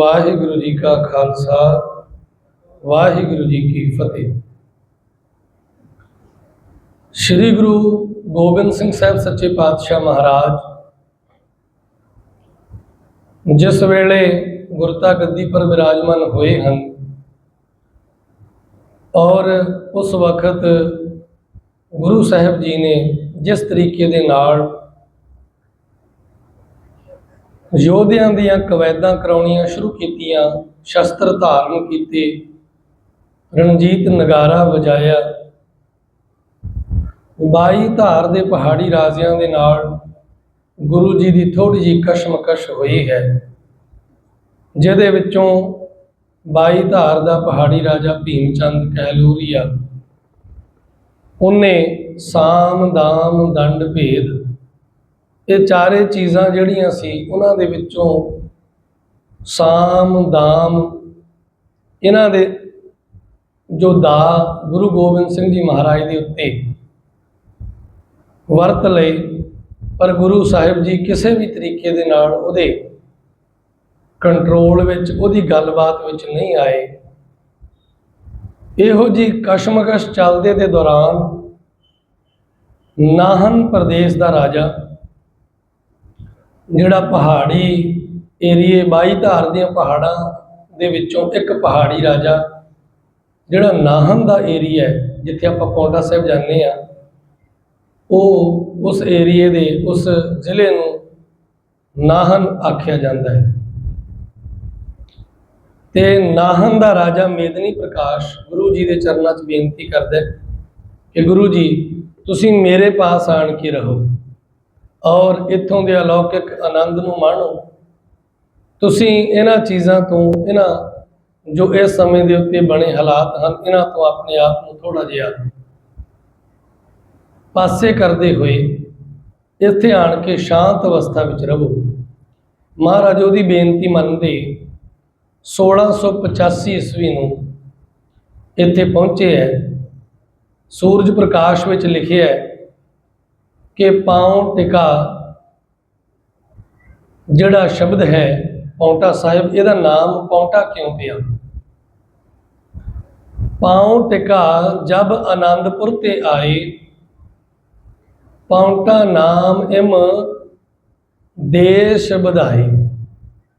ਵਾਹਿਗੁਰੂ ਜੀ ਕਾ ਖਾਲਸਾ, ਵਾਹਿਗੁਰੂ ਜੀ ਕੀ ਫਤਿਹ। ਸ੍ਰੀ ਗੁਰੂ ਗੋਬਿੰਦ ਸਿੰਘ ਸਾਹਿਬ ਸੱਚੇ ਪਾਤਸ਼ਾਹ ਮਹਾਰਾਜ, ਜਿਸ ਵੇਲੇ ਗੁਰਤਾ ਗੱਦੀ ਪਰ ਵਿਰਾਜਮਾਨ ਹੋਏ ਹਨ ਔਰ ਉਸ ਵਕਤ ਗੁਰੂ ਸਾਹਿਬ ਜੀ ਨੇ ਜਿਸ ਤਰੀਕੇ ਦੇ ਨਾਲ ਯੋਧਿਆਂ ਦੀਆਂ ਕਵੈਦਾਂ ਕਰਾਉਣੀਆਂ ਸ਼ੁਰੂ ਕੀਤੀਆਂ, ਸ਼ਸਤਰ ਧਾਰਨ ਕੀਤੇ। ਰਣਜੀਤ ਨਗਾਰਾ ਵਜਾਇਆ। 22 ਧਾਰ ਦੇ ਪਹਾੜੀ ਰਾਜਿਆਂ ਦੇ ਨਾਲ ਗੁਰੂ ਜੀ ਦੀ ਥੋੜੀ ਜਿਹੀ ਕਸ਼ਮਕਸ਼ ਹੋਈ ਹੈ, ਜਿਹਦੇ ਵਿੱਚੋਂ 22 ਧਾਰ ਦਾ ਪਹਾੜੀ ਰਾਜਾ ਭੀਮ ਚੰਦ ਕਹਿਲੂਰੀਆ ਉਹਨੇ ਸਾਮ ਦਾਮ ਦੰਡ ਭੇਦ ਇਹ ਚਾਰੇ ਚੀਜ਼ਾਂ ਜਿਹੜੀਆਂ ਸੀ, ਉਹਨਾਂ ਦੇ ਵਿੱਚੋਂ ਸਾਮ, ਦਾਮ, ਇਹਨਾਂ ਦੇ ਜੋ ਦਾ ਗੁਰੂ ਗੋਬਿੰਦ ਸਿੰਘ ਜੀ ਮਹਾਰਾਜ ਦੇ ਉੱਤੇ ਵਰਤ ਲਏ, ਪਰ ਗੁਰੂ ਸਾਹਿਬ ਜੀ ਕਿਸੇ ਵੀ ਤਰੀਕੇ ਦੇ ਨਾਲ ਉਹਦੇ ਕੰਟਰੋਲ ਵਿੱਚ, ਉਹਦੀ ਗੱਲਬਾਤ ਵਿੱਚ ਨਹੀਂ ਆਏ। ਇਹੋ ਜੀ ਕਸ਼ਮਕਸ਼ ਚੱਲਦੇ ਦੇ ਦੌਰਾਨ ਨਾਹਨ ਪ੍ਰਦੇਸ਼ ਦਾ ਰਾਜਾ ਜਿਹੜਾ ਪਹਾੜੀ ਏਰੀਏ, ਬਾਈ ਧਾਰ ਦੀਆਂ ਪਹਾੜਾਂ ਦੇ ਵਿੱਚੋਂ ਇੱਕ ਪਹਾੜੀ ਰਾਜਾ, ਜਿਹੜਾ ਨਾਹਨ ਦਾ ਏਰੀਆ ਹੈ, ਜਿੱਥੇ ਆਪਾਂ ਪੌਂਟਾ ਸਾਹਿਬ ਜਾਂਦੇ ਆ ਉਹ ਉਸ ਏਰੀਏ ਦੇ, ਉਸ ਜ਼ਿਲ੍ਹੇ ਨੂੰ ਨਾਹਨ ਆਖਿਆ ਜਾਂਦਾ ਹੈ। ਤੇ ਨਾਹਨ ਦਾ ਰਾਜਾ ਮੇਦਨੀ ਪ੍ਰਕਾਸ਼ ਗੁਰੂ ਜੀ ਦੇ ਚਰਨਾਂ 'ਚ ਬੇਨਤੀ ਕਰਦਾ ਕਿ ਗੁਰੂ ਜੀ, ਤੁਸੀਂ ਮੇਰੇ ਪਾਸ ਆਣ ਕੇ ਰਹੋ। ਔਰ ਇੱਥੋਂ ਦੇ ਅਲੌਕਿਕ ਆਨੰਦ ਨੂੰ ਮਾਣੋ। ਤੁਸੀਂ ਇਹਨਾਂ ਚੀਜ਼ਾਂ ਤੋਂ, ਇਹਨਾਂ ਜੋ ਇਸ ਸਮੇਂ ਦੇ ਉੱਤੇ ਬਣੇ ਹਾਲਾਤ ਹਨ, ਇਹਨਾਂ ਤੋਂ ਆਪਣੇ ਆਪ ਨੂੰ ਥੋੜਾ ਜਿਹਾ ਪਾਸੇ ਕਰਦੇ ਹੋਏ ਇੱਥੇ ਆਣ ਕੇ ਸ਼ਾਂਤ ਅਵਸਥਾ ਵਿੱਚ ਰਹੋ। ਮਹਾਰਾਜ ਉਹਦੀ ਬੇਨਤੀ ਮੰਨਦੇ 1685 ਈਸਵੀ ਨੂੰ ਇੱਥੇ ਪਹੁੰਚੇ ਹੈ। ਸੂਰਜ ਪ੍ਰਕਾਸ਼ ਵਿੱਚ ਲਿਖਿਆ ਹੈ ਕਿ ਪਾਉ ਟਿਕਾ, ਜਿਹੜਾ ਸ਼ਬਦ ਹੈ ਪੌਂਟਾ ਸਾਹਿਬ, ਇਹਦਾ ਨਾਮ ਪੌਂਟਾ ਕਿਉਂ ਪਿਆ? ਪਾਉ ਟਿਕਾ ਜਬ ਆਨੰਦਪੁਰ ਤੇ ਆਏ, ਪੌਂਟਾ ਨਾਮ ਇਮ ਦੇਸ਼ ਵਧਾਏ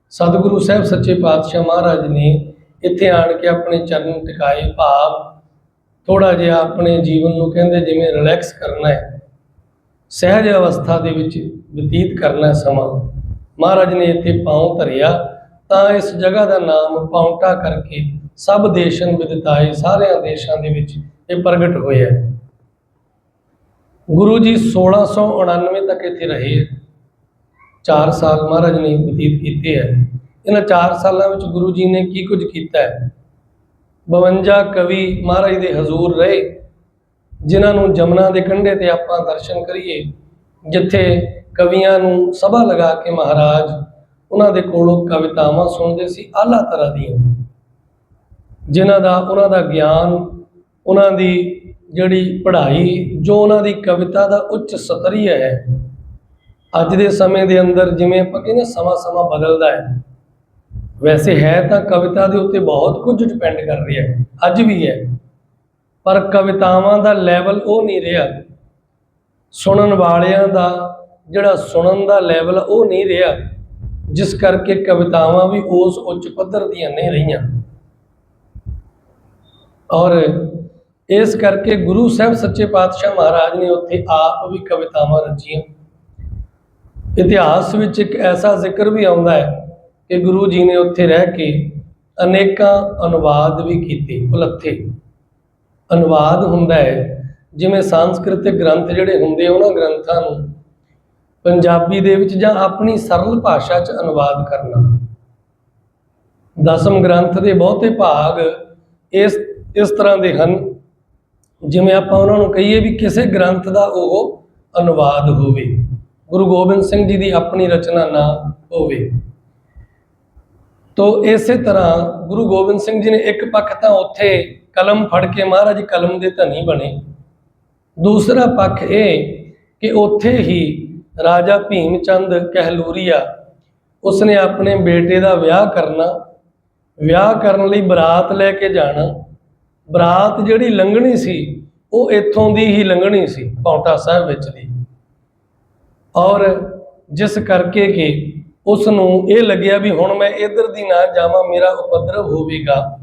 ਸਤਿਗੁਰੂ ਸਾਹਿਬ ਸੱਚੇ ਪਾਤਸ਼ਾਹ ਮਹਾਰਾਜ ਨੇ ਇੱਥੇ ਆਣ ਕੇ ਆਪਣੇ ਚਰਨ ਟਿਕਾਏ ਭਾਵ ਥੋੜਾ ਜਿਹਾ ਆਪਣੇ ਜੀਵਨ ਨੂੰ ਕਹਿੰਦੇ ਜਿਵੇਂ ਰਿਲੈਕਸ ਕਰਨਾ ਹੈ। ਸਹਿਜ ਅਵਸਥਾ ਦੇ ਵਿੱਚ ਬਤੀਤ ਕਰਨਾ ਸਮਾਂ। ਮਹਾਰਾਜ ਨੇ ਇੱਥੇ ਪਾਉ ਧਰਿਆ, ਤਾਂ ਇਸ ਜਗ੍ਹਾ ਦਾ ਨਾਮ ਪਾਉਂਟਾ ਕਰਕੇ ਸਭ ਦੇਸ਼ਨ ਵਿਦਤਾਏ ਸਾਰਿਆਂ ਦੇਸ਼ਾਂ ਦੇ ਵਿੱਚ ਇਹ ਪ੍ਰਗਟ ਹੋਇਆ ਗੁਰੂ ਜੀ 1699 ਤੱਕ ਇੱਥੇ ਰਹੇ 4 ਸਾਲ ਮਹਾਰਾਜ ਨੇ ਬਤੀਤ ਕੀਤੇ ਹੈ। ਇਹਨਾਂ 4 ਸਾਲਾਂ ਵਿੱਚ ਗੁਰੂ ਜੀ ਨੇ ਕੀ ਕੁਝ ਕੀਤਾ ਹੈ? 52 ਕਵੀ ਮਹਾਰਾਜ ਦੇ ਹਜ਼ੂਰ ਰਹੇ। ਜਿਨ੍ਹਾਂ ਨੂੰ ਜਮਨਾ ਦੇ ਕੰਢੇ ਤੇ ਆਪਾਂ ਦਰਸ਼ਨ ਕਰੀਏ, ਜਿੱਥੇ ਕਵੀਆਂ ਨੂੰ ਸਭਾ ਲਗਾ ਕੇ ਮਹਾਰਾਜ ਉਹਨਾਂ ਦੇ ਕੋਲੋਂ ਕਵਿਤਾਵਾਂ ਸੁਣਦੇ ਸੀ, ਆਲਾ ਤਰ੍ਹਾਂ ਦੀਆਂ। ਜਿਨ੍ਹਾਂ ਦਾ ਉਹਨਾਂ ਦਾ ਗਿਆਨ, ਉਹਨਾਂ ਦੀ ਜਿਹੜੀ ਪੜ੍ਹਾਈ, ਜੋ ਉਹਨਾਂ ਦੀ ਕਵਿਤਾ ਦਾ ਉੱਚ ਸਤਰੀय ਹੈ, ਅੱਜ ਦੇ ਸਮੇਂ ਦੇ ਅੰਦਰ ਜਿਵੇਂ ਆਪਾਂ ਕਹਿੰਦੇ ਸਮਾਂ ਸਮਾਂ ਬਦਲਦਾ ਹੈ। ਵੈਸੇ ਹੈ ਤਾਂ ਕਵਿਤਾ ਦੇ ਉੱਤੇ ਬਹੁਤ ਕੁਝ ਡਿਪੈਂਡ ਕਰ ਰਿਹਾ ਹੈ, ਅੱਜ ਵੀ ਹੈ। ਪਰ ਕਵਿਤਾਵਾਂ ਦਾ ਲੈਵਲ ਉਹ ਨਹੀਂ ਰਿਹਾ। ਸੁਣਨ ਵਾਲਿਆਂ ਦਾ ਜਿਹੜਾ ਸੁਣਨ ਦਾ ਲੈਵਲ ਉਹ ਨਹੀਂ ਰਿਹਾ, ਜਿਸ ਕਰਕੇ ਕਵਿਤਾਵਾਂ ਵੀ ਉਸ ਉੱਚ ਪੱਧਰ ਦੀਆਂ ਨਹੀਂ ਰਹੀਆਂ। ਔਰ ਇਸ ਕਰਕੇ ਗੁਰੂ ਸਾਹਿਬ ਸੱਚੇ ਪਾਤਸ਼ਾਹ ਮਹਾਰਾਜ ਨੇ ਉੱਥੇ ਆਪ ਵੀ ਕਵਿਤਾਵਾਂ ਰਚੀਆਂ। ਇਤਿਹਾਸ ਵਿੱਚ ਇੱਕ ਐਸਾ ਜ਼ਿਕਰ ਵੀ ਆਉਂਦਾ ਹੈ ਕਿ ਗੁਰੂ ਜੀ ਨੇ ਉੱਥੇ ਰਹਿ ਕੇ ਅਨੇਕਾਂ ਅਨੁਵਾਦ ਵੀ ਕੀਤੇ, ਉਲੱਥੇ। ਅਨੁਵਾਦ ਹੁੰਦਾ ਹੈ। ਜਿਵੇਂ ਸੰਸਕ੍ਰਿਤਿਕ ਗ੍ਰੰਥ ਜਿਹੜੇ ਹੁੰਦੇ ਉਹਨਾਂ ਗ੍ਰੰਥਾਂ ਨੂੰ ਪੰਜਾਬੀ ਦੇ ਵਿੱਚ ਜਾਂ ਆਪਣੀ ਸਰਲ ਭਾਸ਼ਾ 'ਚ ਅਨੁਵਾਦ ਕਰਨਾ। ਦਸਮ ਗ੍ਰੰਥ ਦੇ ਬਹੁਤੇ ਭਾਗ ਇਸ ਇਸ ਤਰ੍ਹਾਂ ਦੇ ਹਨ। ਜਿਵੇਂ ਆਪਾਂ ਉਹਨਾਂ ਨੂੰ ਕਹੀਏ ਵੀ ਕਿਸੇ ਗ੍ਰੰਥ ਦਾ ਉਹ ਅਨੁਵਾਦ ਹੋਵੇ। ਗੁਰੂ ਗੋਬਿੰਦ ਸਿੰਘ ਜੀ ਦੀ ਆਪਣੀ ਰਚਨਾ ਨਾ ਹੋਵੇ। ਤੋ ਇਸੇ ਤਰ੍ਹਾਂ ਗੁਰੂ ਗੋਬਿੰਦ ਸਿੰਘ ਜੀ ਨੇ ਇੱਕ ਪੱਖ ਤਾਂ ਉੱਥੇ ਕਲਮ ਫੜ ਕੇ ਮਹਾਰਾਜ ਕਲਮ ਦੇ ਧਨੀ ਬਣੇ। ਦੂਸਰਾ ਪੱਖ ਇਹ ਕਿ ਉੱਥੇ ਹੀ ਰਾਜਾ ਭੀਮ ਚੰਦ ਕਹਿਲੂਰੀਆ, ਉਸਨੇ ਆਪਣੇ ਬੇਟੇ ਦਾ ਵਿਆਹ ਕਰਨਾ, ਵਿਆਹ ਕਰਨ ਲਈ ਬਰਾਤ ਲੈ ਕੇ ਜਾਣਾ। ਬਰਾਤ ਜਿਹੜੀ ਲੰਘਣੀ ਸੀ, ਉਹ ਇੱਥੋਂ ਦੀ ਹੀ ਲੰਘਣੀ ਸੀ, ਪੌਂਟਾ ਸਾਹਿਬ ਵਿੱਚ ਦੀ। ਔਰ ਜਿਸ ਕਰਕੇ ਕਿ ਉਸ ਨੂੰ ਇਹ ਲੱਗਿਆ ਵੀ ਹੁਣ ਮੈਂ ਇੱਧਰ ਦੀ ਨਾ ਜਾਵਾਂ, ਮੇਰਾ ਉਪਦਰਵ ਹੋਵੇਗਾ।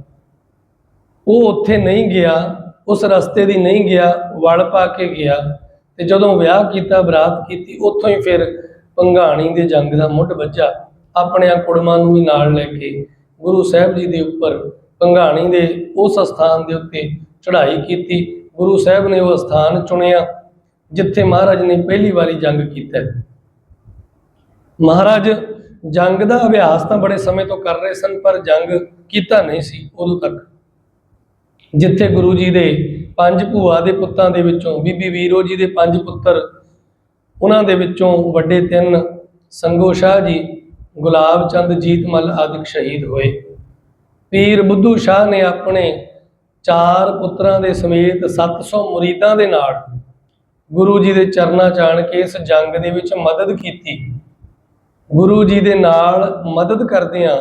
ਉਹ ਉੱਥੇ ਨਹੀਂ ਗਿਆ, ਉਸ ਰਸਤੇ ਦੀ ਨਹੀਂ ਗਿਆ ਵਲ ਪਾ ਕੇ ਗਿਆ। ਤੇ ਜਦੋਂ ਵਿਆਹ ਕੀਤਾ, ਬਰਾਤ ਕੀਤੀ, ਉੱਥੋਂ ਹੀ ਫਿਰ ਪੰਘਾਣੀ ਦੇ ਜੰਗ ਦਾ ਮੁੱਢ ਵੱਜਾ। ਆਪਣਿਆਂ ਕੁੜਮਾਂ ਨੂੰ ਵੀ ਨਾਲ ਲੈ ਕੇ ਗੁਰੂ ਸਾਹਿਬ ਜੀ ਦੇ ਉੱਪਰ ਪੰਘਾਣੀ ਦੇ ਉਸ ਸਥਾਨ ਦੇ ਉੱਤੇ ਚੜ੍ਹਾਈ ਕੀਤੀ। ਗੁਰੂ ਸਾਹਿਬ ਨੇ ਉਹ ਸਥਾਨ ਚੁਣਿਆ, ਜਿੱਥੇ ਮਹਾਰਾਜ ਨੇ ਪਹਿਲੀ ਵਾਰੀ ਜੰਗ ਕੀਤਾ। ਮਹਾਰਾਜ, ਜੰਗ ਦਾ ਅਭਿਆਸ ਤਾਂ ਬੜੇ ਸਮੇਂ ਤੋਂ ਕਰ ਰਹੇ ਸਨ, ਪਰ ਜੰਗ ਕੀਤਾ ਨਹੀਂ ਸੀ ਉਦੋਂ ਤੱਕ। ਜਿੱਥੇ ਗੁਰੂ ਜੀ ਦੇ ਪੰਜ ਭੂਆ ਦੇ ਪੁੱਤਾਂ ਦੇ ਵਿੱਚੋਂ, ਬੀਬੀ ਵੀਰੋ ਜੀ ਦੇ ਪੰਜ ਪੁੱਤਰ, ਉਹਨਾਂ ਦੇ ਵਿੱਚੋਂ ਵੱਡੇ ਤਿੰਨ ਸੰਗੋ ਸ਼ਾਹ ਜੀ, ਗੁਲਾਬ ਚੰਦ ਜੀਤਮਲ ਆਦਿਕ ਸ਼ਹੀਦ ਹੋਏ। ਪੀਰ ਬੁੱਧੂ ਸ਼ਾਹ ਨੇ ਆਪਣੇ ਚਾਰ ਪੁੱਤਰਾਂ ਦੇ ਸਮੇਤ 700 ਮੁਰੀਦਾਂ ਦੇ ਨਾਲ ਗੁਰੂ ਜੀ ਦੇ ਚਰਨਾਂ 'ਚ ਆਣ ਕੇ ਇਸ ਜੰਗ ਦੇ ਵਿੱਚ ਮਦਦ ਕੀਤੀ। ਗੁਰੂ ਜੀ ਦੇ ਨਾਲ ਮਦਦ ਕਰਦਿਆਂ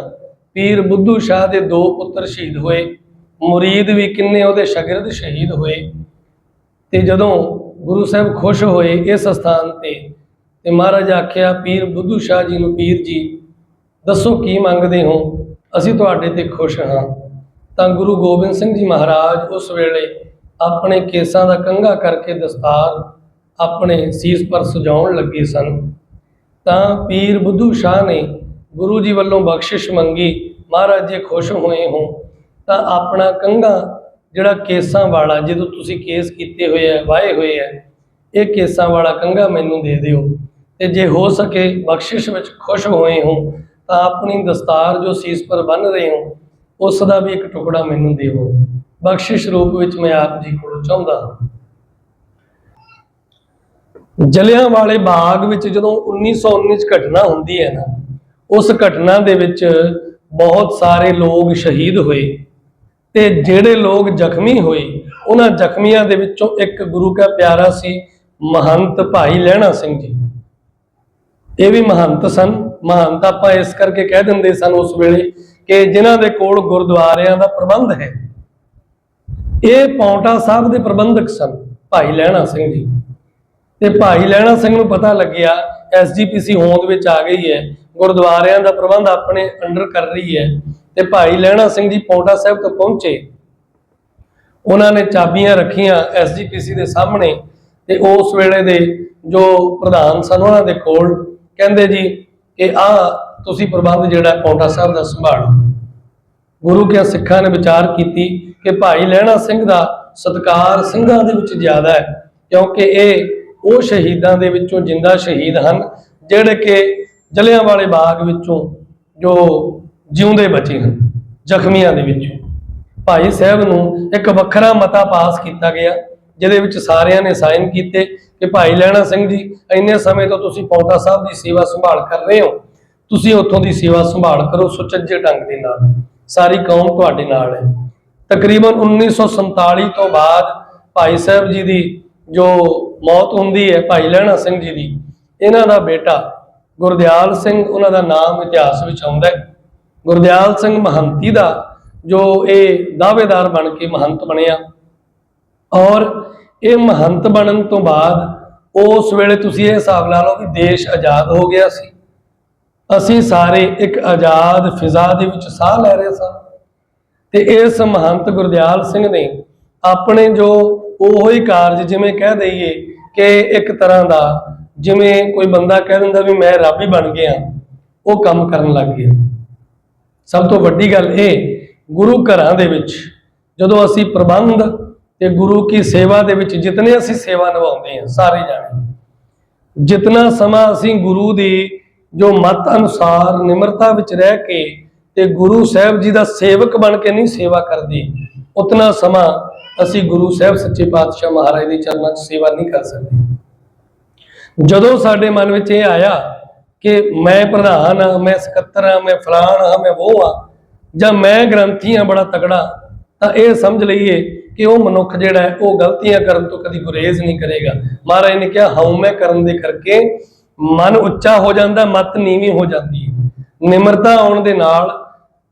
ਪੀਰ ਬੁੱਧੂ ਸ਼ਾਹ ਦੇ ਦੋ ਪੁੱਤਰ ਸ਼ਹੀਦ ਹੋਏ। ਮੁਰੀਦ ਵੀ ਕਿੰਨੇ ਉਹਦੇ ਸ਼ਾਗਿਰਦ ਸ਼ਹੀਦ ਹੋਏ। ਤੇ ਜਦੋਂ ਗੁਰੂ ਸਾਹਿਬ ਖੁਸ਼ ਹੋਏ ਇਸ ਸਥਾਨ ਤੇ ਤੇ ਮਹਾਰਾਜ ਆਖਿਆ, ਪੀਰ ਬੁੱਧੂ ਸ਼ਾਹ ਜੀ ਨੂੰ ਪੀਰ ਜੀ, ਦੱਸੋ ਕੀ ਮੰਗਦੇ ਹੋ? ਅਸੀਂ ਤੁਹਾਡੇ ਤੇ ਖੁਸ਼ ਹਾਂ। ਤਾਂ ਗੁਰੂ ਗੋਬਿੰਦ ਸਿੰਘ ਜੀ ਮਹਾਰਾਜ ਉਸ ਵੇਲੇ ਆਪਣੇ ਕੇਸਾਂ ਦਾ ਕੰਘਾ ਕਰਕੇ ਦਸਤਾਰ ਆਪਣੇ ਸੀਸ ਪਰ ਸਜਾਉਣ ਲੱਗੇ ਸਨ। ਤਾਂ ਪੀਰ ਬੁੱਧੂ ਸ਼ਾਹ ਨੇ ਗੁਰੂ ਜੀ ਵੱਲੋਂ ਬਖਸ਼ਿਸ਼ ਮੰਗੀ, ਮਹਾਰਾਜ ਜੇ ਖੁਸ਼ ਹੋਏ ਹੋ ਤਾਂ ਆਪਣਾ ਕੰਘਾ ਜਿਹੜਾ ਕੇਸਾਂ ਵਾਲਾ, ਜਦੋਂ ਤੁਸੀਂ ਕੇਸ ਕੀਤੇ ਹੋਏ ਆ ਵਾਏ ਹੋਏ ਆ, ਇਹ ਕੇਸਾਂ ਵਾਲਾ ਕੰਘਾ ਮੈਨੂੰ ਦੇ ਦਿਓ। ਤੇ ਜੇ ਹੋ ਸਕੇ ਬਖਸ਼ਿਸ਼ ਵਿੱਚ ਖੁਸ਼ ਹੋਏ ਹੋ, ਤਾਂ ਆਪਣੀ ਦਸਤਾਰ ਜੋ ਸੀਸ ਪਰ ਬੰਨ ਰਹੇ ਹੋ, ਉਸ ਦਾ ਵੀ ਇੱਕ ਟੁਕੜਾ ਮੈਨੂੰ ਦੇਵੋ। ਬਖਸ਼ਿਸ਼ ਰੂਪ ਵਿੱਚ ਮੈਂ ਆਪ ਜੀ ਕੋਲ ਚਾਹੁੰਦਾ ਹਾਂ। ਜਲਿਆਂ ਵਾਲੇ ਬਾਗ ਵਿੱਚ ਜਦੋਂ 1919 ਚ ਘਟਨਾ ਹੁੰਦੀ ਹੈ ਨਾ, ਉਸ ਘਟਨਾ ਦੇ ਵਿੱਚ ਬਹੁਤ ਸਾਰੇ ਲੋਕ ਸ਼ਹੀਦ ਹੋਏ। ਤੇ ਜਿਹੜੇ ਲੋਕ ਜ਼ਖਮੀ ਹੋਏ, ਉਹਨਾਂ ਜ਼ਖਮੀਆਂ ਦੇ ਵਿੱਚੋਂ ਇੱਕ ਗੁਰੂ ਕਾ ਪਿਆਰਾ ਸੀ, ਮਹੰਤ ਭਾਈ ਲਹਿਣਾ ਸਿੰਘ ਜੀ। ਇਹ ਵੀ ਮਹੰਤ ਸਨ। ਮਹੰਤ ਆਪਾਂ ਇਸ ਕਰਕੇ ਕਹਿ ਦਿੰਦੇ ਸਨ ਉਸ ਵੇਲੇ ਕਿ ਜਿਨ੍ਹਾਂ ਦੇ ਕੋਲ ਗੁਰਦੁਆਰਿਆਂ ਦਾ ਪ੍ਰਬੰਧ ਹੈ। ਇਹ ਪੌਂਟਾ ਸਾਹਿਬ ਦੇ ਪ੍ਰਬੰਧਕ ਸਨ, ਭਾਈ ਲਹਿਣਾ ਸਿੰਘ ਜੀ। ਤੇ ਭਾਈ ਲਹਿਣਾ ਸਿੰਘ ਨੂੰ ਪਤਾ ਲੱਗਿਆ ਐਸਜੀਪੀਸੀ ਹੋਂਦ ਵਿੱਚ ਆ ਗਈ ਹੈ। ਗੁਰਦੁਆਰਿਆਂ ਦਾ ਪ੍ਰਬੰਧ ਆਪਣੇ ਅੰਡਰ ਕਰ ਰਹੀ ਹੈ ਤੇ ਭਾਈ ਲਹਿਣਾ ਸਿੰਘ ਜੀ ਪੌਂਟਾ ਸਾਹਿਬ ਤੋਂ ਪਹੁੰਚੇ। ਉਹਨਾਂ ਨੇ ਚਾਬੀਆਂ ਰੱਖੀਆਂ ਐਸਜੀਪੀਸੀ ਦੇ ਸਾਹਮਣੇ ਤੇ ਉਸ ਵੇਲੇ ਦੇ ਜੋ ਪ੍ਰਧਾਨ ਸਨ ਉਹਨਾਂ ਦੇ ਕੋਲ ਕਹਿੰਦੇ ਜੀ ਕਿ ਆ ਤੁਸੀਂ ਪ੍ਰਬੰਧ ਜਿਹੜਾ ਹੈ ਪੌਂਟਾ ਸਾਹਿਬ ਦਾ ਸੰਭਾਲੋ। ਗੁਰੂ ਕੇ ਸਿੱਖਾਂ ਨੇ ਵਿਚਾਰ ਕੀਤੀ ਕਿ ਭਾਈ ਲਹਿਣਾ ਸਿੰਘ ਦਾ ਸਤਕਾਰ ਸਿੰਘਾਂ ਦੇ ਵਿੱਚ ਜ਼ਿਆਦਾ ਹੈ ਕਿਉਂਕਿ ਇਹ ਉਹ ਸ਼ਹੀਦਾਂ ਦੇ ਵਿੱਚੋਂ ਜਿੰਦਾ ਸ਼ਹੀਦ ਹਨ ਜਿਹੜੇ ਕਿ ਜਲਿਆਂਵਾਲੇ ਬਾਗ ਵਿੱਚੋਂ ਜੋ ਜਿਉਂਦੇ ਬਚੇ ਹਨ, ਜ਼ਖਮੀਆਂ ਦੇ ਵਿੱਚੋਂ। ਭਾਈ ਸਾਹਿਬ ਨੂੰ ਇੱਕ ਵੱਖਰਾ ਮਤਾ ਪਾਸ ਕੀਤਾ ਗਿਆ, ਜਿਹਦੇ ਵਿੱਚ ਸਾਰਿਆਂ ਨੇ ਸਾਈਨ ਕੀਤੇ ਕਿ ਭਾਈ ਲਹਿਣਾ ਸਿੰਘ ਜੀ, ਇੰਨੇ ਸਮੇਂ ਤੋਂ ਤੁਸੀਂ ਪੌਂਟਾ ਸਾਹਿਬ ਦੀ ਸੇਵਾ ਸੰਭਾਲ ਕਰ ਰਹੇ ਹੋ। ਤੁਸੀਂ ਉੱਥੋਂ ਦੀ ਸੇਵਾ ਸੰਭਾਲ ਕਰੋ ਸੁਚੱਜੇ ਢੰਗ ਦੇ ਨਾਲ। ਸਾਰੀ ਕੌਮ ਤੁਹਾਡੇ ਨਾਲ ਹੈ। ਤਕਰੀਬਨ 1947 ਤੋਂ ਬਾਅਦ ਭਾਈ ਸਾਹਿਬ ਜੀ ਦੀ ਜੋ ਮੌਤ ਹੁੰਦੀ ਹੈ, ਭਾਈ ਲਹਿਣਾ ਸਿੰਘ ਜੀ ਦੀ, ਇਹਨਾਂ ਦਾ ਬੇਟਾ ਗੁਰਦਿਆਲ ਸਿੰਘ ਉਹਨਾਂ ਦਾ ਨਾਮ ਇਤਿਹਾਸ ਵਿੱਚ ਆਉਂਦਾ ਹੈ। ਗੁਰਦਿਆਲ ਸਿੰਘ ਮਹੰਤੀ ਦਾ, ਜੋ ਇਹ ਦਾਅਵੇਦਾਰ ਬਣ ਕੇ ਮਹੰਤ ਬਣਿਆ। ਔਰ ਇਹ ਮਹੰਤ ਬਣਨ ਤੋਂ ਬਾਅਦ ਉਸ ਵੇਲੇ ਤੁਸੀਂ ਇਹ ਹਿਸਾਬ ਲਾ ਲਓ ਕਿ ਦੇਸ਼ ਆਜ਼ਾਦ ਹੋ ਗਿਆ ਸੀ। ਅਸੀਂ ਸਾਰੇ ਇੱਕ ਆਜ਼ਾਦ ਫਿਜ਼ਾ ਦੇ ਵਿੱਚ ਸਾਹ ਲੈ ਰਹੇ ਸਾਂ। ਤੇ ਇਸ ਮਹੰਤ ਗੁਰਦਿਆਲ ਸਿੰਘ ਨੇ ਆਪਣੇ ਜੋ ਉਹੋ ਹੀ ਕਾਰਜ ਜਿਵੇਂ ਕਹਿ ਦਈਏ ਕਿ ਇੱਕ ਤਰ੍ਹਾਂ ਦਾ ਜਿਵੇਂ ਕੋਈ ਬੰਦਾ ਕਹਿ ਦਿੰਦਾ ਵੀ ਮੈਂ ਰੱਬ ਹੀ ਬਣ ਗਿਆ, ਉਹ ਕੰਮ ਕਰਨ ਲੱਗ ਗਿਆ। ਸਭ ਤੋਂ ਵੱਡੀ ਗੱਲ ਇਹ, ਗੁਰੂ ਘਰਾਂ ਦੇ ਵਿੱਚ ਜਦੋਂ ਅਸੀਂ ਪ੍ਰਬੰਧ ਤੇ ਗੁਰੂ ਕੀ ਸੇਵਾ ਦੇ ਵਿੱਚ ਜਿਤਨੇ ਅਸੀਂ ਸੇਵਾ ਨਿਭਾਉਂਦੇ ਹਾਂ, ਸਾਰੇ ਜਾਣੇ, ਜਿਤਨਾ ਸਮਾਂ ਅਸੀਂ ਗੁਰੂ ਦੀ ਜੋ ਮਤ ਅਨੁਸਾਰ ਨਿਮਰਤਾ ਵਿੱਚ ਰਹਿ ਕੇ ਤੇ ਗੁਰੂ ਸਾਹਿਬ ਜੀ ਦਾ ਸੇਵਕ ਬਣ ਕੇ ਨਹੀਂ ਸੇਵਾ ਕਰਦੇ, ਉਤਨਾ ਸਮਾਂ ਅਸੀਂ ਗੁਰੂ ਸਾਹਿਬ ਸੱਚੇ ਪਾਤਸ਼ਾਹ ਮਹਾਰਾਜ ਦੇ ਚਰਨਾਂ 'ਚ ਸੇਵਾ ਨਹੀਂ ਕਰ ਸਕਦੇ। ਜਦੋਂ ਸਾਡੇ ਮਨ ਵਿੱਚ ਇਹ ਆਇਆ ਕਿ ਮੈਂ ਪ੍ਰਧਾਨ ਹਾਂ, ਮੈਂ ਸਕੱਤਰ ਹਾਂ, ਮੈਂ ਫਲਾਣ ਹਾਂ, ਮੈਂ ਉਹ ਹਾਂ, ਜਾਂ ਮੈਂ ਗ੍ਰੰਥੀ ਹਾਂ ਬੜਾ ਤਕੜਾ, ਤਾਂ ਇਹ ਸਮਝ ਲਈਏ ਕਿ ਉਹ ਮਨੁੱਖ ਜਿਹੜਾ ਹੈ, ਉਹ ਗਲਤੀਆਂ ਕਰਨ ਤੋਂ ਕਦੀ ਗੁਰੇਜ਼ ਨਹੀਂ ਕਰੇਗਾ। ਮਹਾਰਾਜ ਨੇ ਕਿਹਾ, ਹਉ ਮੈਂ ਕਰਨ ਦੇ ਕਰਕੇ ਮਨ ਉੱਚਾ ਹੋ ਜਾਂਦਾ, ਮਤ ਨੀਵੀਂ ਹੋ ਜਾਂਦੀ ਹੈ। ਨਿਮਰਤਾ ਆਉਣ ਦੇ ਨਾਲ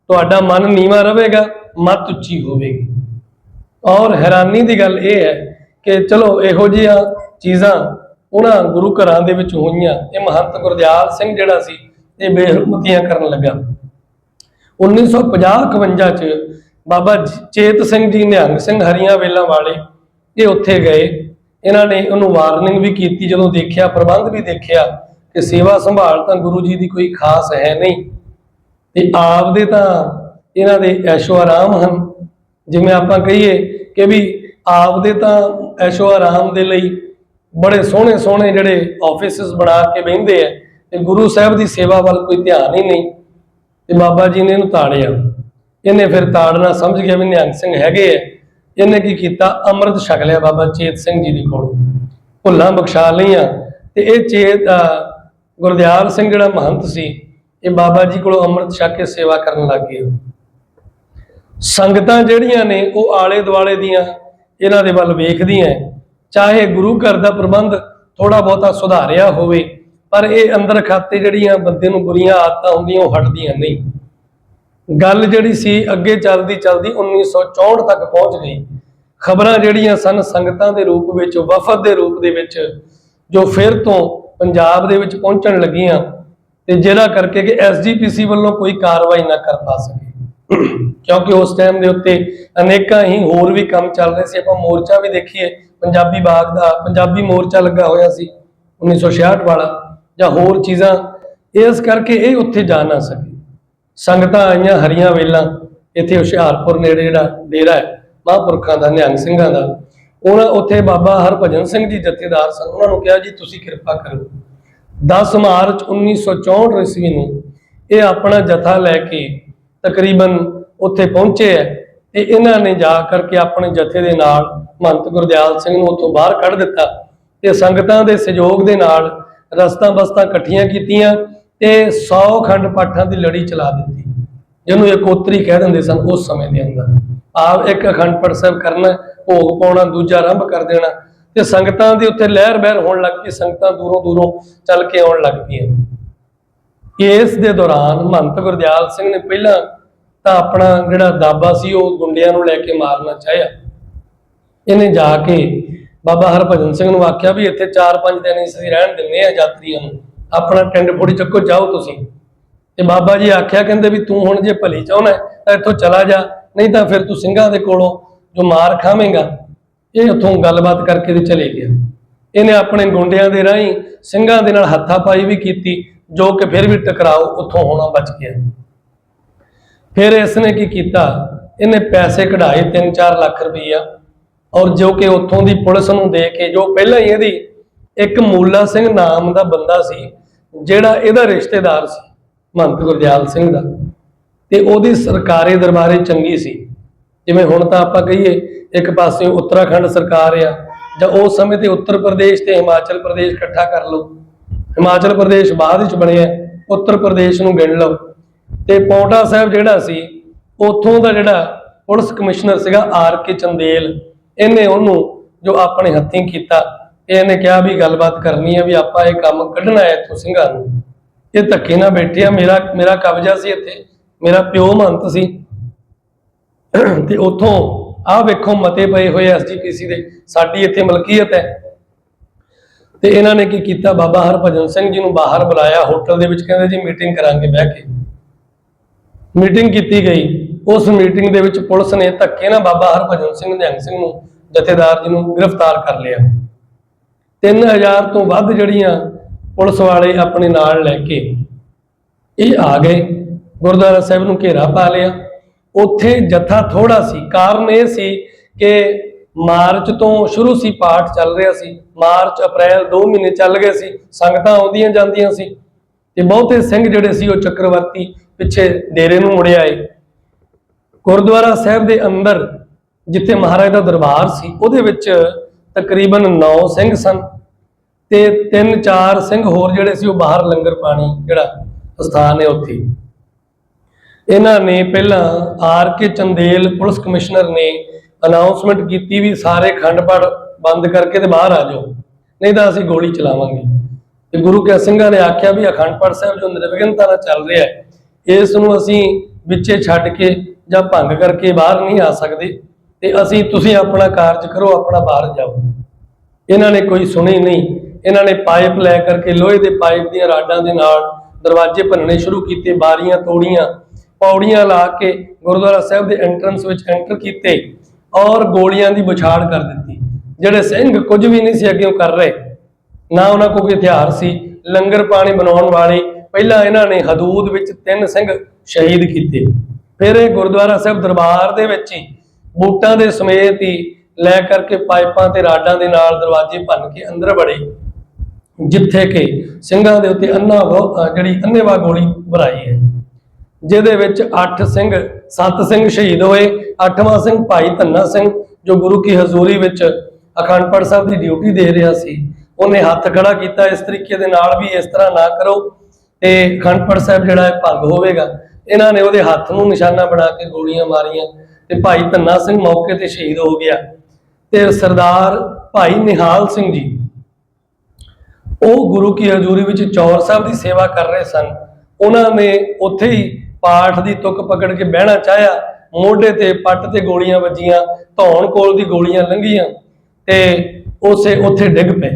ਤੁਹਾਡਾ ਮਨ ਨੀਵਾਂ ਰਹੇਗਾ, ਮਤ ਉੱਚੀ ਹੋਵੇਗੀ। ਔਰ ਹੈਰਾਨੀ ਦੀ ਗੱਲ ਇਹ ਹੈ ਕਿ ਚਲੋ ਇਹੋ ਜਿਹੀਆਂ ਚੀਜ਼ਾਂ ਉਹਨਾਂ ਗੁਰੂ ਘਰਾਂ ਦੇ ਵਿੱਚ ਹੋਈਆਂ। ਇਹ ਮਹੰਤ ਗੁਰਦਿਆਲ ਸਿੰਘ ਜਿਹੜਾ ਸੀ, ਇਹ ਬੇਹਰਮਤੀਆਂ ਕਰਨ ਲੱਗਾ। 1950-51 ਚ ਬਾਬਾ ਚੇਤ ਸਿੰਘ ਜੀ ਨਿਹੰਗ ਸਿੰਘ ਹਰੀਆਂ ਵੇਲਾਂ ਵਾਲੇ ਇਹ ਉੱਥੇ ਗਏ। ਇਹਨਾਂ ਨੇ ਉਹਨੂੰ ਵਾਰਨਿੰਗ ਵੀ ਕੀਤੀ, ਜਦੋਂ ਦੇਖਿਆ, ਪ੍ਰਬੰਧ ਵੀ ਦੇਖਿਆ ਕਿ ਸੇਵਾ ਸੰਭਾਲ ਤਾਂ ਗੁਰੂ ਜੀ ਦੀ ਕੋਈ ਖਾਸ ਹੈ ਨਹੀਂ। ਤੇ ਆਪ ਦੇ ਤਾਂ ਇਹਨਾਂ ਦੇ ਐਸ਼ੋ ਆਰਾਮ ਹਨ। ਜਿਵੇਂ ਆਪਾਂ ਕਹੀਏ ਕਿ ਵੀ ਆਪ ਦੇ ਤਾਂ ਐਸ਼ੋ ਆਰਾਮ ਦੇ ਲਈ ਬੜੇ ਸੋਹਣੇ ਸੋਹਣੇ ਜਿਹੜੇ ਆਫਿਸਸ ਬਣਾ ਕੇ ਬਹਿੰਦੇ ਆ, ਤੇ ਗੁਰੂ ਸਾਹਿਬ ਦੀ ਸੇਵਾ ਵੱਲ ਕੋਈ ਧਿਆਨ ਹੀ ਨਹੀਂ। ਤੇ ਬਾਬਾ ਜੀ ਨੇ ਇਹਨੂੰ ਤਾੜਿਆ। ਇਹਨੇ ਫਿਰ ਤਾੜਨਾ ਸਮਝ ਗਿਆ ਵੀ ਨਿਹੰਗ ਸਿੰਘ ਹੈਗੇ ਆ। ਇਹਨੇ ਕੀ ਕੀਤਾ? ਅੰਮ੍ਰਿਤ ਛਕ ਲਿਆ ਬਾਬਾ ਚੇਤ ਸਿੰਘ ਜੀ ਦੇ ਕੋਲੋਂ। ਭੁੱਲਾਂ ਬਖਸ਼ਾ ਲਈਆਂ। ਤੇ ਇਹ ਚੇਤ ਗੁਰਦਿਆਲ ਸਿੰਘ ਜਿਹੜਾ ਮਹੰਤ ਸੀ, ਇਹ ਬਾਬਾ ਜੀ ਕੋਲੋਂ ਅੰਮ੍ਰਿਤ ਛਕ ਕੇ ਸੇਵਾ ਕਰਨ ਲੱਗ ਗਏ। ਸੰਗਤਾਂ ਜਿਹੜੀਆਂ ਨੇ, ਉਹ ਆਲੇ ਦੁਆਲੇ ਦੀਆਂ, ਇਹਨਾਂ ਦੇ ਵੱਲ ਵੇਖਦੀਆਂ। ਚਾਹੇ ਗੁਰੂ ਘਰ ਦਾ ਪ੍ਰਬੰਧ ਥੋੜਾ ਬਹੁਤਾ ਸੁਧਾਰਿਆ ਹੋਵੇ, ਪਰ ਇਹ ਅੰਦਰ ਖਾਤੇ ਜਿਹੜੀਆਂ ਬੰਦੇ ਨੂੰ ਬੁਰੀਆਂ ਆਦਤਾਂ ਹੁੰਦੀਆਂ, ਉਹ ਹਟਦੀਆਂ ਨਹੀਂ। ਗੱਲ ਜਿਹੜੀ ਸੀ, ਅੱਗੇ ਚੱਲਦੀ ਚੱਲਦੀ 1964 ਤੱਕ ਪਹੁੰਚ ਗਈ। ਖਬਰਾਂ ਜਿਹੜੀਆਂ ਸਨ ਸੰਗਤਾਂ ਦੇ ਰੂਪ ਵਿੱਚ, ਵਫਦ ਦੇ ਰੂਪ ਦੇ ਵਿੱਚ, ਜੋ ਫਿਰ ਤੋਂ ਪੰਜਾਬ ਦੇ ਵਿੱਚ ਪਹੁੰਚਣ ਲੱਗੀਆਂ, ਤੇ ਜਿਹੜਾ ਕਰਕੇ ਕਿ ਐਸਜੀਪੀਸੀ ਵੱਲੋਂ ਕੋਈ ਕਾਰਵਾਈ ਨਾ ਕਰ ਪਾ ਸਕੇ। ਕਿਉਂਕਿ ਉਸ ਟਾਈਮ ਦੇ ਉੱਤੇ ਅਨੇਕਾਂ ਹੀ ਹੋਰ ਵੀ ਕੰਮ ਚੱਲ ਰਹੇ ਸੀ। ਆਪਾਂ ਮੋਰਚਾ ਵੀ ਦੇਖੀਏ, ਪੰਜਾਬੀ ਬਾਗ ਦਾ, ਪੰਜਾਬੀ ਮੋਰਚਾ ਲੱਗਾ ਹੋਇਆ ਸੀ 1966 ਵਾਲਾ ਜਾਂ ਹੋਰ ਚੀਜ਼ਾਂ, ਇਸ ਕਰਕੇ ਇਹ ਉੱਥੇ ਜਾ ਨਾ ਸਕੇ। ਸੰਗਤਾਂ ਆਈਆਂ ਹਰੀਆਂ ਵੇਲਾਂ, ਇੱਥੇ ਹੁਸ਼ਿਆਰਪੁਰ ਨੇੜੇ ਜਿਹੜਾ ਡੇਰਾ ਹੈ, ਮਹਾਂਪੁਰਖਾਂ ਦਾ, ਨਿਹੰਗ ਸਿੰਘਾਂ ਦਾ ਉਹਨਾਂ ਉੱਥੇ ਬਾਬਾ ਹਰਭਜਨ ਸਿੰਘ ਜੀ ਜਥੇਦਾਰ ਸਨ। ਉਹਨਾਂ ਨੂੰ ਕਿਹਾ ਜੀ, ਤੁਸੀਂ ਕਿਰਪਾ ਕਰੋ। 10 ਮਾਰਚ 1964 ਈਸਵੀ ਨੂੰ ਇਹ ਆਪਣਾ ਜਥਾ ਲੈ ਕੇ ਤਕਰੀਬਨ ਉੱਥੇ ਪਹੁੰਚੇ ਹੈ ਤੇ ਇਹਨਾਂ ਨੇ ਜਾ ਕਰਕੇ ਆਪਣੇ ਜਥੇ ਦੇ ਨਾਲ ਮਹੰਤ ਗੁਰਦਿਆਲ ਸਿੰਘ ਨੂੰ ਉੱਥੋਂ ਬਾਹਰ ਕੱਢ ਦਿੱਤਾ ਤੇ ਸੰਗਤਾਂ ਦੇ ਸਹਿਯੋਗ ਦੇ ਨਾਲ ਰਸਤਾ ਬਸਤਾਂ ਇਕੱਠੀਆਂ ਕੀਤੀਆਂ ਤੇ 100 ਖੰਡ ਪਾਠਾਂ ਦੀ ਲੜੀ ਚਲਾ ਦਿੱਤੀ, ਜਿਹਨੂੰ ਇਕੋਤਰੀ ਕਹਿ ਦਿੰਦੇ ਸਨ ਉਸ ਸਮੇਂ ਦੇ ਅੰਦਰ। ਆਪ ਇੱਕ ਅਖੰਡ ਪਾਠ ਸਾਹਿਬ ਕਰਨਾ, ਭੋਗ ਪਾਉਣਾ, ਦੂਜਾ ਆਰੰਭ ਕਰ ਦੇਣਾ ਤੇ ਸੰਗਤਾਂ ਦੇ ਉੱਤੇ ਲਹਿਰ ਬਹਿਰ ਹੋਣ ਲੱਗ ਪਈ, ਸੰਗਤਾਂ ਦੂਰੋਂ ਦੂਰੋਂ ਚੱਲ ਕੇ ਆਉਣ ਲੱਗ ਪਈਆਂ। ਇਸ ਦੇ ਦੌਰਾਨ ਮਹੰਤ ਗੁਰਦਿਆਲ ਸਿੰਘ ਨੇ ਪਹਿਲਾਂ ਤਾਂ ਆਪਣਾ ਜਿਹੜਾ ਦਾਬਾ ਸੀ ਉਹ ਗੁੰਡਿਆਂ ਨੂੰ ਲੈ ਕੇ ਮਾਰਨਾ ਚਾਹਿਆ। ਇਹਨੇ ਜਾ ਕੇ ਬਾਬਾ ਹਰਭਜਨ ਸਿੰਘ ਨੂੰ ਆਖਿਆ ਵੀ ਇੱਥੇ 4-5 ਦਿਨ ਅਸੀਂ ਰਹਿਣ ਦਿੰਨੇ ਆ ਯਾਤਰੀਆਂ ਨੂੰ। ਆਪਣਾ ਟੈਂਡ ਫੋੜੀ ਚੱਕੋ, ਜਾਓ ਤੁਸੀਂ। ਤੇ ਬਾਬਾ ਜੀ ਆਖਿਆ, ਕਹਿੰਦੇ ਵੀ ਤੂੰ ਹੁਣ ਜੇ ਭਲੀ ਚਾਹੁੰਦਾ ਤਾਂ ਇੱਥੋਂ ਚਲਾ ਜਾ, ਨਹੀਂ ਤਾਂ ਫਿਰ ਤੂੰ ਸਿੰਘਾਂ ਦੇ ਕੋਲੋਂ ਜੋ ਮਾਰ ਖਾਵੇਂਗਾ, ਇਹ ਉੱਥੋਂ ਗੱਲਬਾਤ ਕਰਕੇ ਤੇ ਚਲੇ ਗਿਆ। ਇਹਨੇ ਆਪਣੇ ਗੁੰਡਿਆਂ ਦੇ ਰਾਹੀਂ ਸਿੰਘਾਂ ਦੇ ਨਾਲ ਹੱਥਾਪਾਈ ਵੀ ਕੀਤੀ, ਜੋ ਕਿ ਫਿਰ ਵੀ ਟਕਰਾਓ, ਉੱਥੋਂ ਹੋਣਾ ਬਚ ਗਿਆ। ਫਿਰ ਇਸਨੇ ਕੀ ਕੀਤਾ? ਇਹਨੇ ਪੈਸੇ ਕਢਾਏ 3-4 ਲੱਖ ਰੁਪਈਆ। ਔਰ ਜੋ ਕਿ ਉੱਥੋਂ ਦੀ ਪੁਲਿਸ ਨੂੰ ਦੇ ਕੇ, ਜੋ ਪਹਿਲਾਂ ਹੀ ਇਹਦੀ ਇੱਕ ਮੂਲਾ ਸਿੰਘ ਨਾਮ ਦਾ ਬੰਦਾ ਸੀ, ਜਿਹੜਾ ਇਹਦਾ ਰਿਸ਼ਤੇਦਾਰ ਸੀ ਮਹੰਤ ਗੁਰਦਿਆਲ ਸਿੰਘ ਦਾ। ਤੇ ਉਹਦੀ ਸਰਕਾਰੀ ਦਰਬਾਰੇ ਚੰਗੀ ਸੀ। ਜਿਵੇਂ ਹੁਣ ਤਾਂ ਆਪਾਂ ਕਹੀਏ, ਇੱਕ ਪਾਸੇ ਉੱਤਰਾਖੰਡ ਸਰਕਾਰ ਆ, ਜਾਂ ਉਸ ਸਮੇਂ ਤੇ ਉੱਤਰ ਪ੍ਰਦੇਸ਼ ਤੇ ਹਿਮਾਚਲ ਪ੍ਰਦੇਸ਼ ਇਕੱਠਾ ਕਰ ਲਓ। ਹਿਮਾਚਲ ਪ੍ਰਦੇਸ਼ ਬਾਅਦ ਵਿੱਚ ਬਣਿਆ, ਉੱਤਰ ਪ੍ਰਦੇਸ਼ ਨੂੰ ਗਿਣ ਲਓ। ਤੇ ਪੌਂਟਾ ਸਾਹਿਬ ਜਿਹੜਾ ਸੀ, ਉੱਥੋਂ ਦਾ ਜਿਹੜਾ ਪੁਲਿਸ ਕਮਿਸ਼ਨਰ ਸੀਗਾ ਆਰ ਕੇ ਚੰਦੇਲ, ਇਹਨੇ ਉਹਨੂੰ ਜੋ ਆਪਣੇ ਹੱਥੀਂ ਕੀਤਾ, ਇਹਨੇ ਕਿਹਾ ਵੀ ਗੱਲਬਾਤ ਕਰਨੀ ਹੈ ਵੀ ਆਪਾਂ ਇਹ ਕੰਮ ਕੱਢਣਾ ਹੈ ਇੱਥੋਂ ਸਿੰਘਾਂ ਨੂੰ। ਇਹ ਧੱਕੇ ਨਾਲ ਬੈਠੇ ਆ, ਮੇਰਾ ਮੇਰਾ ਕਬਜ਼ਾ ਸੀ ਇੱਥੇ, ਮੇਰਾ ਪਿਓ ਮੰਤ ਸੀ। ਤੇ ਉੱਥੋਂ ਆਹ ਵੇਖੋ ਮਤੇ ਪਏ ਹੋਏ ਐਸਜੀਪੀਸੀ ਦੇ, ਸਾਡੀ ਇੱਥੇ ਮਲਕੀਅਤ ਹੈ। ਤੇ ਇਹਨਾਂ ਨੇ ਕੀ ਕੀਤਾ? ਬਾਬਾ ਹਰਭਜਨ ਸਿੰਘ ਜੀ ਨੂੰ ਬਾਹਰ ਬੁਲਾਇਆ, ਹੋਟਲ ਦੇ ਵਿੱਚ ਕਹਿੰਦੇ ਜੀ ਮੀਟਿੰਗ ਕਰਾਂਗੇ ਬਹਿ ਕੇ। ਮੀਟਿੰਗ ਕੀਤੀ ਗਈ। ਉਸ ਮੀਟਿੰਗ ਦੇ ਵਿੱਚ ਪੁਲਿਸ ਨੇ ਧੱਕੇ ਨਾਲ ਬਾਬਾ ਹਰਭਜਨ ਸਿੰਘ ਨਿਹੰਗ ਸਿੰਘ ਨੂੰ ਜਥੇਦਾਰ ਜੀ ਨੂੰ ਗ੍ਰਿਫਤਾਰ ਕਰ ਲਿਆ। 3000 ਤੋਂ ਵੱਧ ਜਿਹੜੀਆਂ ਪੁਲਿਸ ਵਾਲੇ ਆਪਣੇ ਨਾਲ ਲੈ ਕੇ ਇਹ ਆ ਗਏ। ਗੁਰਦੁਆਰਾ ਸਾਹਿਬ ਨੂੰ ਘੇਰਾ ਪਾ ਲਿਆ। ਉੱਥੇ ਜਥਾ ਥੋੜਾ ਸੀ। ਕਾਰਨ ਇਹ ਸੀ ਕਿ ਮਾਰਚ ਤੋਂ ਸ਼ੁਰੂ ਸੀ, ਪਾਠ ਚੱਲ ਰਿਹਾ ਸੀ। ਮਾਰਚ, ਅਪ੍ਰੈਲ 2 ਮਹੀਨੇ ਚੱਲ ਗਏ ਸੀ। ਸੰਗਤਾਂ ਆਉਂਦੀਆਂ ਜਾਂਦੀਆਂ ਸੀ। ਤੇ ਬਹੁਤੇ ਸਿੰਘ ਜਿਹੜੇ ਸੀ ਉਹ ਚੱਕਰਵਰਤੀ ਪਿੱਛੇ ਡੇਰੇ ਨੂੰ ਮੁੜ ਆਏ। ਗੁਰਦੁਆਰਾ ਸਾਹਿਬ ਦੇ ਅੰਦਰ, ਜਿੱਥੇ ਮਹਾਰਾਜ ਦਾ ਦਰਬਾਰ ਸੀ, ਉਹਦੇ ਵਿੱਚ ਤਕਰੀਬਨ 9 ਸਿੰਘ ਸਨ ਤੇ 3-4 ਸਿੰਘ ਹੋਰ ਜਿਹੜੇ ਸੀ, ਉਹ ਬਾਹਰ ਲੰਗਰ ਪਾਣੀ ਜਿਹੜਾ ਸਥਾਨ ਹੈ ਉੱਥੇ। ਇਹਨਾਂ ਨੇ ਪਹਿਲਾਂ R K Chandel police commissioner ਨੇ ਅਨਾਉਂਸਮੈਂਟ ਕੀਤੀ ਵੀ ਸਾਰੇ ਖੰਡ ਪਾਠ ਬੰਦ ਕਰਕੇ ਤੇ ਬਾਹਰ ਆ ਜਾਓ, ਨਹੀਂ ਤਾਂ ਅਸੀਂ ਗੋਲੀ ਚਲਾਵਾਂਗੇ। ਤੇ ਗੁਰੂ ਕੇ ਸਿੰਘਾਂ ਨੇ ਆਖਿਆ ਵੀ ਅਖੰਡ ਪਾਠ ਸਾਹਿਬ ਜੋ ਨਿਰਵਿਘਨਤਾ ਨਾਲ ਚੱਲ ਰਿਹਾ ਹੈ ਇਸ ਨੂੰ ਅਸੀਂ ਵਿੱਚੇ ਛੱਡ ਕੇ ਜਾਂ ਭੰਗ ਕਰਕੇ ਬਾਹਰ ਨਹੀਂ ਆ ਸਕਦੇ ਤੇ ਅਸੀਂ ਤੁਸੀਂ ਆਪਣਾ ਕਾਰਜ ਕਰੋ, ਆਪਣਾ ਬਾਹਰ ਜਾਓ। ਇਹਨਾਂ ਨੇ ਕੋਈ ਸੁਣੀ ਨਹੀਂ। ਇਹਨਾਂ ਨੇ ਪਾਈਪ ਲੈ ਕਰਕੇ ਲੋਹੇ ਦੇ ਪਾਈਪ ਦੀਆਂ ਰਾਡਾਂ ਦੇ ਨਾਲ ਦਰਵਾਜ਼ੇ ਭੰਨਣੇ ਸ਼ੁਰੂ ਕੀਤੇ, ਬਾਰੀਆਂ ਤੋੜੀਆਂ, ਪੌੜੀਆਂ ਲਾ ਕੇ ਗੁਰਦੁਆਰਾ ਸਾਹਿਬ ਦੇ ਐਂਟਰੈਂਸ ਵਿੱਚ ਐਂਟਰ ਕੀਤੇ ਔਰ ਗੋਲੀਆਂ ਦੀ ਬੁਛਾੜ ਕਰ ਦਿੱਤੀ। ਜਿਹੜੇ ਸਿੰਘ ਕੁਝ ਵੀ ਨਹੀਂ ਸੀ ਅੱਗੇ ਕਰ ਰਹੇ। ਨਾ ਉਹਨਾਂ ਕੋਲ ਕੋਈ ਹਥਿਆਰ ਸੀ। ਲੰਗਰ ਪਾਣੀ ਬਣਾਉਣ ਵਾਲੇ ਪਹਿਲਾਂ ਇਹਨਾਂ ਨੇ ਹਦੂਦ ਵਿੱਚ ਤਿੰਨ ਸਿੰਘ ਸ਼ਹੀਦ ਕੀਤੇ। ਫਿਰ ਇਹ ਗੁਰਦੁਆਰਾ ਸਾਹਿਬ ਦਰਬਾਰ ਦੇ ਵਿੱਚ ਹੀ ਬੂਟਾਂ ਦੇ ਸਮੇਤ ਹੀ ਲੈ ਕਰਕੇ ਪਾਈਪਾਂ ਤੇ ਰਾਡਾਂ ਦੇ ਨਾਲ ਦਰਵਾਜ਼ੇ ਭੰਨ ਕੇ ਅੰਦਰ ਵੜੇ, ਜਿੱਥੇ ਕਿ ਸਿੰਘਾਂ ਦੇ ਉੱਤੇ ਅੰਨਾ ਜਿਹੜੀ ਅੰਨੇਵਾ ਗੋਲੀ ਭਰਾਈ ਹੈ, ਜਿਹਦੇ ਵਿੱਚ 8 ਸਿੰਘ 7 ਸਿੰਘ ਸ਼ਹੀਦ ਹੋਏ 8ਵਾਂ ਸਿੰਘ ਭਾਈ ਧੰਨਾ ਸਿੰਘ, ਜੋ ਗੁਰੂ ਕੀ ਹਜ਼ੂਰੀ ਵਿੱਚ ਅਖੰਡ ਪਾਠ ਸਾਹਿਬ ਦੀ ਡਿਊਟੀ ਦੇ ਰਿਹਾ ਸੀ, ਉਹਨੇ ਹੱਥ ਖੜਾ ਕੀਤਾ, ਇਸ ਤਰੀਕੇ ਦੇ ਨਾਲ ਵੀ ਇਸ ਤਰ੍ਹਾਂ ਨਾ ਕਰੋ। ਤੇ ਅਖੰਡ ਸਾਹਿਬ ਜਿਹੜਾ ਹੈ ਭੰਗ ਹੋਵੇਗਾ, ਇਹਨਾਂ ਨੇ ਉਹਦੇ ਹੱਥ ਨੂੰ ਨਿਸ਼ਾਨਾ ਬਣਾ ਕੇ ਗੋਲੀਆਂ ਮਾਰੀਆਂ ਤੇ ਭਾਈ ਧੰਨਾ ਸਿੰਘ ਮੌਕੇ ਤੇ ਸ਼ਹੀਦ ਹੋ ਗਿਆ ਤੇ ਸਰਦਾਰ ਭਾਈ ਨਿਹਾਲ ਸਿੰਘ ਜੀ, ਉਹ ਗੁਰੂ ਕੀ ਹਜ਼ੂਰੀ ਵਿੱਚ ਚੌਰ ਸਾਹਿਬ ਦੀ ਸੇਵਾ ਕਰ ਰਹੇ ਸਨ। ਉਹਨਾਂ ਨੇ ਉੱਥੇ ਹੀ ਪਾਠ ਦੀ ਤੁਕ ਪਕੜ ਕੇ ਬਹਿਣਾ ਚਾਹਿਆ, ਮੋਢੇ ਤੇ ਪੱਟ ਤੇ ਗੋਲੀਆਂ ਵੱਜੀਆਂ, ਧੌਣ ਕੋਲ ਦੀ ਗੋਲੀਆਂ ਲੰਘੀਆਂ ਤੇ ਉਸੇ ਉੱਥੇ ਡਿੱਗ ਪਏ।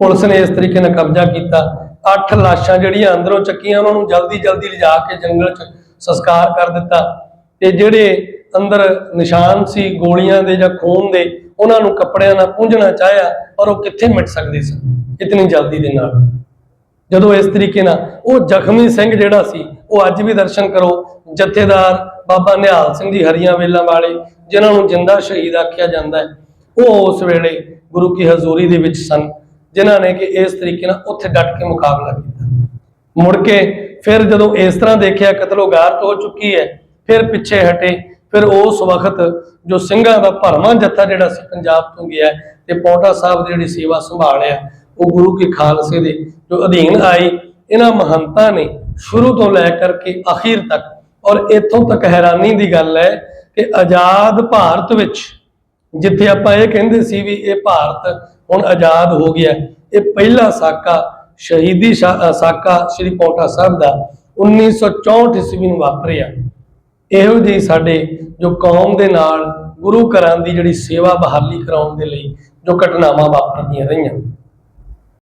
ਪੁਲਿਸ ਨੇ ਇਸ ਤਰੀਕੇ ਨਾਲ ਕਬਜ਼ਾ ਕੀਤਾ ਅੱਠ ਲਾਸ਼ਾਂ ਜਿਹੜੀਆਂ ਅੰਦਰੋਂ ਚੱਕੀਆਂ, ਉਹਨਾਂ ਨੂੰ ਜਲਦੀ ਜਲਦੀ ਲਿਜਾ ਕੇ ਜੰਗਲ 'ਚ ਸੰਸਕਾਰ ਕਰ ਦਿੱਤਾ। ਤੇ ਜਿਹੜੇ ਅੰਦਰ ਨਿਸ਼ਾਨ ਸੀ ਗੋਲੀਆਂ ਦੇ ਜਾਂ ਖੂਨ ਦੇ, ਉਹਨਾਂ ਨੂੰ ਕੱਪੜਿਆਂ ਨਾਲ ਪੂੰਝਣਾ ਚਾਹਿਆ, ਪਰ ਉਹ ਕਿੱਥੇ ਮਿਟ ਸਕਦੇ ਸਨ? ਇਤਨੀ ਜਲਦੀ ਦੇ ਨਾਲ। ਜਦੋਂ ਇਸ ਤਰੀਕੇ ਨਾਲ ਉਹ ਜ਼ਖਮੀ ਸਿੰਘ ਜਿਹੜਾ ਸੀ, ਉਹ ਅੱਜ ਵੀ ਦਰਸ਼ਨ ਕਰੋ। ਜਥੇਦਾਰ ਬਾਬਾ ਨਿਹਾਲ ਸਿੰਘ ਜੀ ਹਰੀਆਂ ਵੇਲਾਂ ਵਾਲੇ, ਜਿਨ੍ਹਾਂ ਨੂੰ ਜਿੰਦਾ ਸ਼ਹੀਦ ਆਖਿਆ ਜਾਂਦਾ ਹੈ, ਉਹ ਉਸ ਵੇਲੇ ਗੁਰੂ ਕੀ ਹਜ਼ੂਰੀ ਦੇ ਵਿੱਚ ਸਨ। ਜਿਨ੍ਹਾਂ ਨੇ ਕਿ ਇਸ ਤਰੀਕੇ ਨਾਲ ਉੱਥੇ ਡਟ ਕੇ ਮੁਕਾਬਲਾ ਕੀਤਾ। ਮੁੜ ਕੇ ਫਿਰ ਜਦੋਂ ਇਸ ਤਰ੍ਹਾਂ ਦੇਖਿਆ ਕਤਲੋਗਾਰਤ ਹੋ ਚੁੱਕੀ ਹੈ, ਫਿਰ ਪਿੱਛੇ ਹਟੇ, ਫਿਰ ਉਸ ਵਕਤ ਜੋ ਸਿੰਘਾਂ ਦਾ ਭਰਵਾਂ ਜੱਥਾ ਜਿਹੜਾ ਸੀ ਪੰਜਾਬ ਤੋਂ ਗਿਆ ਤੇ ਪੌਂਟਾ ਸਾਹਿਬ ਦੀ ਜਿਹੜੀ ਸੇਵਾ ਸੰਭਾਲਿਆ ਉਹ ਗੁਰੂ ਕੀ ਖਾਲਸੇ ਦੇ ਜੋ ਅਧੀਨ ਆਈ, ਇਹਨਾਂ ਮਹੰਤਾਂ ਨੇ ਸ਼ੁਰੂ ਤੋਂ ਲੈ ਕਰਕੇ ਅਖੀਰ ਤੱਕ, ਔਰ ਇੱਥੋਂ ਤੱਕ ਹੈਰਾਨੀ ਦੀ ਗੱਲ ਹੈ ਕਿ ਆਜ਼ਾਦ ਭਾਰਤ ਵਿੱਚ ਜਿੱਥੇ ਆਪਾਂ ਇਹ ਕਹਿੰਦੇ ਸੀ ਵੀ ਇਹ ਭਾਰਤ ਹੁਣ ਆਜ਼ਾਦ ਹੋ ਗਿਆ ਇਹ ਪਹਿਲਾ ਸਾਕਾ ਸ਼ਹੀਦੀ ਸ਼ਾ- ਸਾਕਾ ਸ੍ਰੀ ਪੌਂਟਾ ਸਾਹਿਬ ਦਾ 1964 ਈਸਵੀ ਨੂੰ ਵਾਪਰਿਆ। ਇਹੋ ਜਿਹੀ ਸਾਡੇ ਜੋ ਕੌਮ ਦੇ ਨਾਲ ਗੁਰੂ ਘਰਾਂ ਦੀ ਜਿਹੜੀ ਸੇਵਾ ਬਹਾਲੀ ਕਰਾਉਣ ਦੇ ਲਈ ਜੋ ਘਟਨਾਵਾਂ ਵਾਪਰਦੀਆਂ ਰਹੀਆਂ।